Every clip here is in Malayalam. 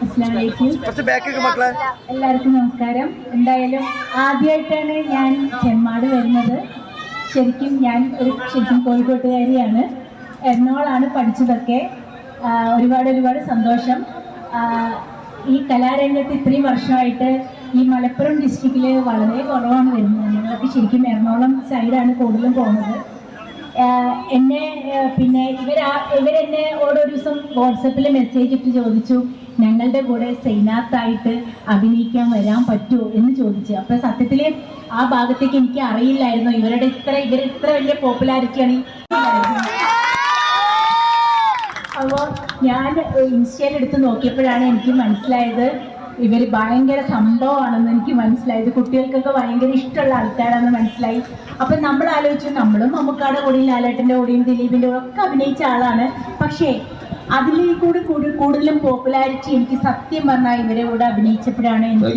കുറച്ച് ബാക്കൊക്കെ മക്കളെ. എല്ലാവർക്കും നമസ്കാരം. എന്തായാലും ആദ്യമായിട്ടാണ് ഞാൻ ചെമ്മാട് വരുന്നത്. ശരിക്കും ഞാൻ ഒരു ശരിക്കും കോഴിക്കോട്ടുകാരിയാണ്. എറണാകുളാണ് പഠിച്ചതൊക്കെ. ഒരുപാട് ഒരുപാട് സന്തോഷം. ഈ കലാരംഗത്ത് ഇത്രയും വർഷമായിട്ട് ഈ മലപ്പുറം ഡിസ്ട്രിക്റ്റിൽ വളരെ കുറവാണ് വരുന്നത്. ഞങ്ങളൊക്കെ ശരിക്കും എറണാകുളം സൈഡാണ് കൂടുതലും പോകുന്നത്. എന്നെ പിന്നെ ഇവരാ ഇവരെന്നെ ഓരോ ദിവസം വാട്സപ്പിൽ മെസ്സേജ് ഇട്ട് ചോദിച്ചു. ഞങ്ങളുടെ കൂടെ സൈനാത്തായിട്ട് അഭിനയിക്കാൻ വരാൻ പറ്റുമോ എന്ന് ചോദിച്ചു. അപ്പൊ സത്യത്തിൽ ആ ഭാഗത്തേക്ക് എനിക്ക് അറിയില്ലായിരുന്നു. ഇവരുടെ ഇത്ര ഇവർ ഇത്ര വലിയ പോപ്പുലാരിറ്റിയാണ് അപ്പോൾ ഞാൻ ഇൻസ്റ്റയിൽ എടുത്ത് നോക്കിയപ്പോഴാണ് എനിക്ക് മനസ്സിലായത് ഇവർ ഭയങ്കര സംഭവമാണെന്ന് എനിക്ക് മനസ്സിലായത്. കുട്ടികൾക്കൊക്കെ ഭയങ്കര ഇഷ്ടമുള്ള ആൾക്കാരാണെന്ന് മനസ്സിലായി. അപ്പം നമ്മൾ ആലോചിച്ചു നമ്മളും മമ്മൂക്കാടെ കൂടെയും ലാലേട്ടന്റെ കൂടെയും ദിലീപിന്റെ ഒക്കെ അഭിനയിച്ച ആളാണ്. പക്ഷേ അതിൽ കൂടി കൂടുതലും പോപ്പുലാരിറ്റി എനിക്ക് സത്യം പറഞ്ഞാൽ ഇവരെ കൂടെ അഭിനയിച്ചപ്പോഴാണ് എനിക്ക്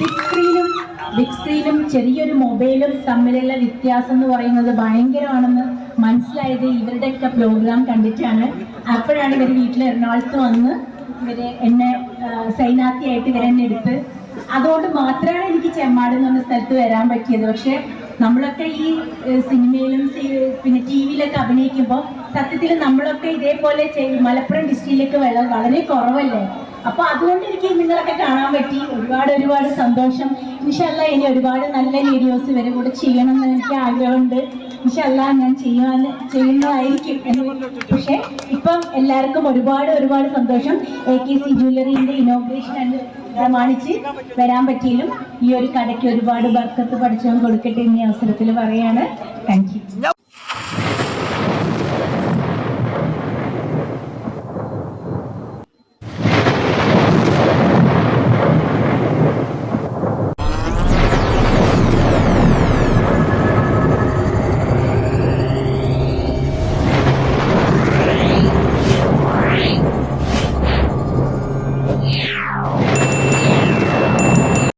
ബിഗ് സ്ക്രീനും ബിഗ് സ്ക്രീനും ചെറിയൊരു മൊബൈലും തമ്മിലുള്ള വ്യത്യാസം എന്ന് പറയുന്നത് ഭയങ്കരമാണെന്ന് മനസ്സിലായത് ഇവരുടെയൊക്കെ പ്രോഗ്രാം കണ്ടിട്ടാണ്. അപ്പോഴാണ് ഇവർ വീട്ടിൽ എറണാകുളത്ത് വന്ന് ഇവർ എന്നെ സൈനാത്തിയായിട്ട് ഇവരെന്നെ എടുത്ത്. അതുകൊണ്ട് മാത്രമാണ് എനിക്ക് ചെമ്മാട് എന്ന് പറഞ്ഞ സ്ഥലത്ത് വരാൻ പറ്റിയത്. പക്ഷേ നമ്മളൊക്കെ ഈ സിനിമയിലും പിന്നെ ടി വിയിലൊക്കെ അഭിനയിക്കുമ്പോൾ സത്യത്തിൽ നമ്മളൊക്കെ ഇതേപോലെ മലപ്പുറം ഡിസ്ട്രിക്റ്റിലേക്ക് വെള്ളം വളരെ കുറവല്ലേ? അപ്പൊ അതുകൊണ്ട് എനിക്ക് നിങ്ങളൊക്കെ കാണാൻ പറ്റി. ഒരുപാട് ഒരുപാട് സന്തോഷം. ഇൻഷല്ല ഇനി ഒരുപാട് നല്ല വീഡിയോസ് ഇവരെ കൂടെ ചെയ്യണം എന്ന് എനിക്ക് ആഗ്രഹമുണ്ട്. ഇൻഷല്ല ഞാൻ ചെയ്യാൻ ചെയ്യുന്നതായിരിക്കും പക്ഷേ ഇപ്പം എല്ലാവർക്കും ഒരുപാട് ഒരുപാട് സന്തോഷം. എ കെ സി ജ്വല്ലറിന്റെ ഇനോഗ്രേഷൻ പ്രമാണിച്ച് വരാൻ പറ്റിയാലും ഈ ഒരു കടയ്ക്ക് ഒരുപാട് ബർക്കത്ത് പഠിച്ചവൻ കൊടുക്കട്ടെ എന്നീ അവസരത്തിൽ പറയാണ്. താങ്ക്